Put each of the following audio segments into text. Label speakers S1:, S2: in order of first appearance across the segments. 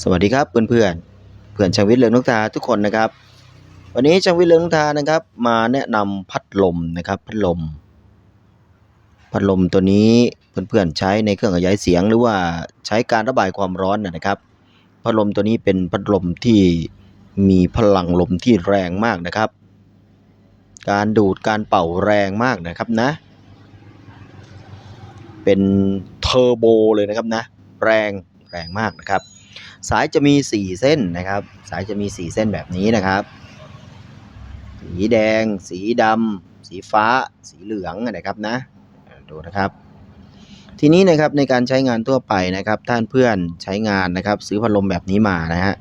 S1: สวัสดีครับเพื่อนเพื่อนเพื่อนช่างวิทย์เรืองนกทาทุกคนนะครับ วันนี้ช่างวิทย์เรืองนกทานะครับ มาแนะนำพัดลมนะครับ พัดลม พัดลมตัวนี้เพื่อนๆใช้ในเครื่องขยายเสียงหรือว่าใช้การระบายความร้อนนะครับ พัดลมตัวนี้เป็นพัดลมที่มีพลังลมที่แรงมากนะครับ การดูดการเป่าแรงมากนะครับนะ เป็นเทอร์โบเลยนะครับนะ แรงแรงมากนะครับ สายจะมี 4 เส้นนะครับ สายจะมี 4 เส้นแบบนี้นะครับ สีแดง สีดำสีฟ้า สีเหลืองนะครับนะดูนะครับ ทีนี้นะครับในการใช้งานทั่วไปนะครับ ท่านเพื่อนใช้งานนะครับ ซื้อพัดลมแบบนี้มานะฮะ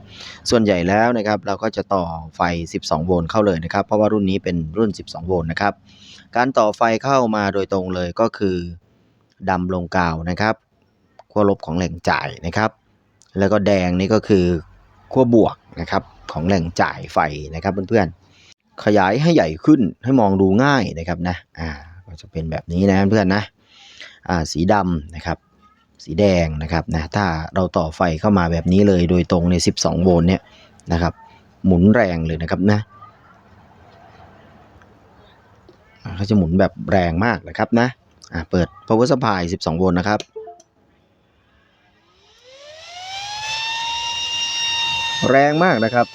S1: ส่วนใหญ่แล้วนะครับ เราก็จะต่อไฟ 12 โวลต์เข้าเลยนะครับ เพราะว่ารุ่นนี้เป็นรุ่น 12 โวลต์นะครับ การต่อไฟเข้ามาโดยตรงเลยก็คือดำลงกาวนะครับขั้วลบของแหล่งจ่ายนะครับ แล้วก็แดงนี่ก็คือขั้วบวกนะครับของแหล่งจ่ายไฟนะครับเพื่อนๆ ขยายให้ใหญ่ขึ้นให้มองดูง่ายนะครับนะอ่าก็จะเป็นแบบนี้นะเพื่อนๆนะอ่าสีดำนะครับ สีแดงนะครับนะถ้าเราต่อไฟเข้ามาแบบนี้เลยโดยตรงใน 12 โวลต์เนี่ยนะครับหมุนแรงเลยนะครับนะเขาจะหมุนแบบแรงมากนะครับนะอ่าเปิด power supply 12 โวลต์นะครับ แรงมากนะครับ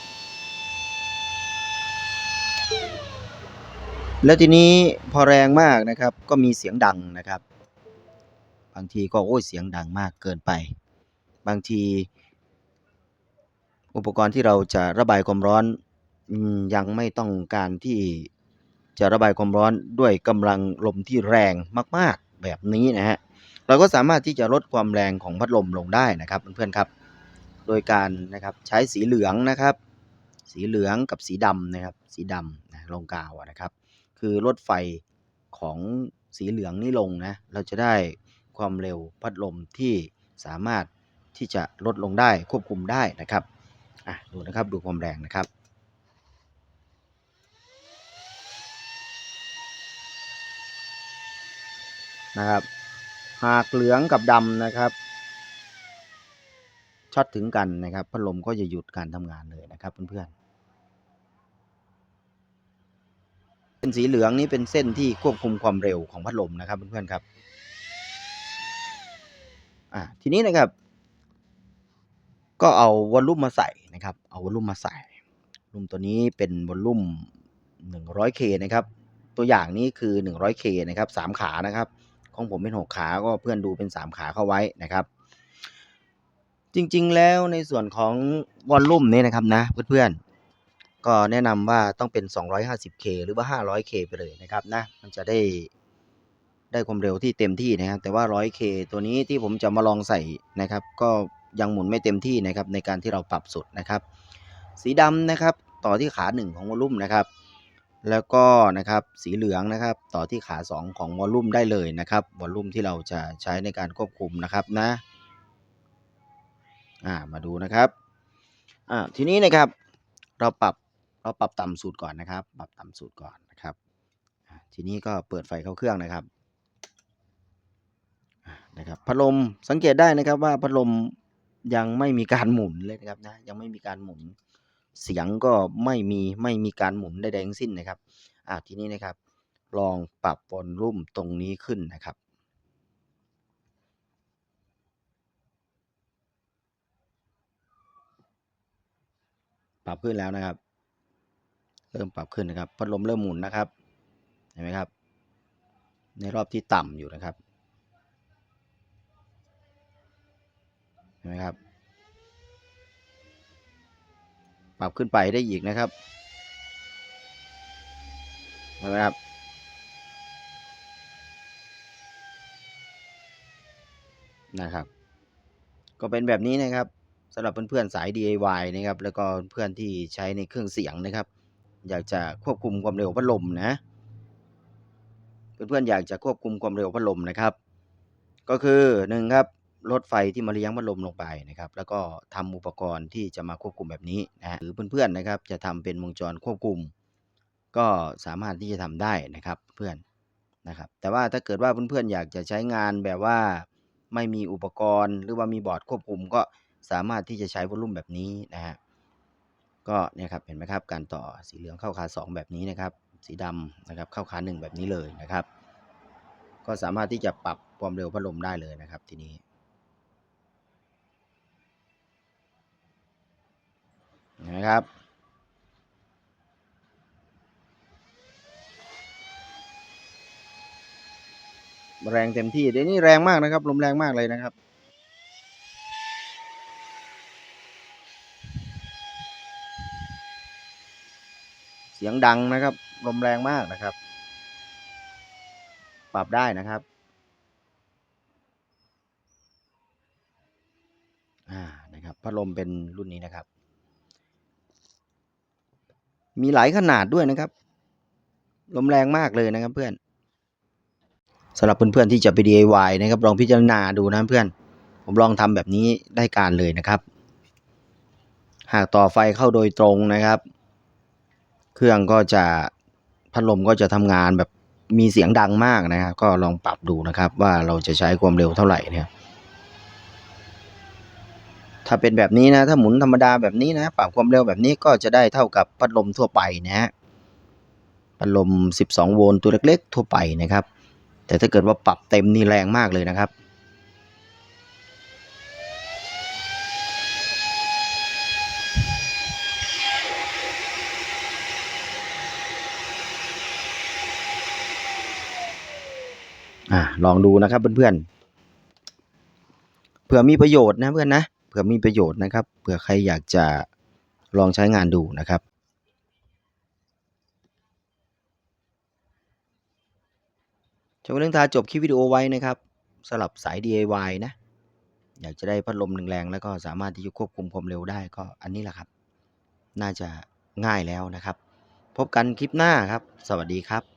S1: แล้วทีนี้พอแรงมากนะครับ ก็มีเสียงดังนะครับ บางทีก็โอ้ยเสียงดังมากเกินไป บางที อุปกรณ์ที่เราจะระบายความร้อนยังไม่ต้องการที่จะระบายความร้อนด้วยกำลังลมที่แรงมาก ๆ แบบนี้นะฮะเราก็สามารถที่จะลดความแรงของพัดลมลงได้นะครับเพื่อนๆครับ โดยการนะครับใช้สีเหลืองนะครับ สีเหลืองกับสีดำนะครับ สีดำนะลงกาวนะครับ คือลดไฟของสีเหลืองนี่ลงนะ เราจะได้ความเร็วพัดลมที่สามารถที่จะลดลงได้ควบคุมได้นะครับอะดูนะครับดูความแรงนะครับนะครับหากเหลืองกับดำนะครับ ช็อตถึงกันนะครับ พัดลมก็จะหยุดการทำงานเลยนะครับเพื่อนๆเส้นสีเหลืองนี้เป็นเส้นที่ควบคุมความเร็วของพัดลมนะครับเพื่อนๆครับอ่าทีนี้นะครับ ก็เอาวอลลุ่มมาใส่นะครับ เอาวอลลุ่มมาใส่ลุ่มตัวนี้เป็นวอลลุ่ม 100K นะครับ ตัวอย่างนี้คือ 100K นะครับสามขานะครับ ของผมเป็น 6 ขา ก็เพื่อนดูเป็น 3 ขาเข้าไว้นะครับ จริง ๆ แล้วในส่วนของวอลลุ่มนี้นะครับนะเพื่อนๆ ก็แนะนำว่าต้องเป็น 250K หรือว่า 500K ไปเลยนะครับนะ มันจะได้ได้ความเร็วที่เต็มที่นะครับ แต่ว่า 100K ตัวนี้ที่ผมจะมาลองใส่นะครับ ก็ยังหมุนไม่เต็มที่นะครับในการที่เราปรับสุดนะครับ สีดำนะครับต่อที่ขา 1 ของวอลลุ่มนะครับ แล้วก็นะครับสีเหลืองนะครับ ต่อที่ขา 2 ของวอลลุ่มได้เลยนะครับวอลลุ่มที่เราจะใช้ในการควบคุมนะครับนะ อ่ามาดูนะครับอ่าทีนี้นะครับเราปรับเราปรับต่ำสุดก่อนนะครับ ปรับต่ำสุดก่อนนะครับทีนี้ก็เปิดไฟเข้าเครื่องนะครับนะครับพัดลมสังเกตได้นะครับว่าพัดลมยังไม่มีการหมุนเลยนะครับนะยังไม่มีการหมุนเสียงก็ไม่มีไม่มีการหมุนใดๆทั้งสิ้นนะครับอ่าทีนี้นะครับ ลองปรับวอลลุ่มตรงนี้ขึ้นนะครับ ปรับขึ้นแล้วนะครับ เริ่มปรับขึ้นนะครับ พัดลมเริ่มหมุนนะครับ เห็นไหมครับ ในรอบที่ต่ำอยู่นะครับ เห็นไหมครับ ปรับขึ้นไปได้อีกนะครับ เห็นไหมครับนะครับ ก็เป็นแบบนี้นะครับ สำหรับเพื่อนๆสาย DIY นะครับแล้วก็เพื่อนที่ใช้ในเครื่องเสียงนะครับ อยากจะควบคุมความเร็วพัดลมนะเพื่อนๆอยากจะควบคุมความเร็วพัดลมนะครับ ก็คือหนึ่งครับลดไฟที่มาเลี้ยงพัดลมลงไปนะครับ แล้วก็ทำอุปกรณ์ที่จะมาควบคุมแบบนี้นะหรือเพื่อนๆนะครับ จะทำเป็นวงจรควบคุม ก็สามารถที่จะทำได้นะครับเพื่อนนะครับ แต่ว่าถ้าเกิดว่าเพื่อนๆอยากจะใช้งานแบบว่าไม่มีอุปกรณ์หรือว่ามีบอร์ดควบคุมก็ สามารถที่จะใช้วอลลุ่มแบบนี้นะฮะก็เนี่ยครับเห็นไหมครับการต่อสีเหลืองเข้าขา 2 แบบนี้นะครับ สีดำนะครับเข้าขา 1 แบบนี้เลยนะครับ ก็สามารถที่จะปรับความเร็วพัดลมได้เลยนะครับทีนี้นะครับแรงเต็มที่เดี๋ยวนี้แรงมากนะครับลมแรงมากเลยนะครับ เสียงดังนะครับ ลมแรงมากนะครับ ปรับได้นะครับอ่านะครับพัดลมเป็นรุ่นนี้นะครับ มีหลายขนาดด้วยนะครับ ลมแรงมากเลยนะครับเพื่อนสำหรับเพื่อนๆที่จะไป DIY นะครับ ลองพิจารณาดูนะเพื่อน ผมลองทำแบบนี้ได้การเลยนะครับ หากต่อไฟเข้าโดยตรงนะครับ เครื่องก็จะพัดลมก็จะทำงานแบบมีเสียงดังมากนะครับ ก็ลองปรับดูนะครับ ว่าเราจะใช้ความเร็วเท่าไหร่เนี่ยถ้าเป็นแบบนี้นะ ถ้าหมุนธรรมดาแบบนี้นะ ปรับความเร็วแบบนี้ก็จะได้เท่ากับพัดลมทั่วไปนะฮะ พัดลม 12 โวลต์ตัวเล็กๆ ทั่วไปนะครับ แต่ถ้าเกิดว่าปรับเต็มนี่แรงมากเลยนะครับ ลองดูนะครับเพื่อนๆเผื่อมีประโยชน์นะเพื่อนนะเผื่อมีประโยชน์นะครับเผื่อใครอยากจะลองใช้งานดูนะครับจนเรื่องทาจบคลิปวิดีโอไว้นะครับสำหรับสาย DIY นะ อยากจะได้พัดลมแรงๆแล้วก็สามารถที่จะควบคุมความเร็วได้ก็อันนี้แหละครับ น่าจะง่ายแล้วนะครับ พบกันคลิปหน้าครับ สวัสดีครับ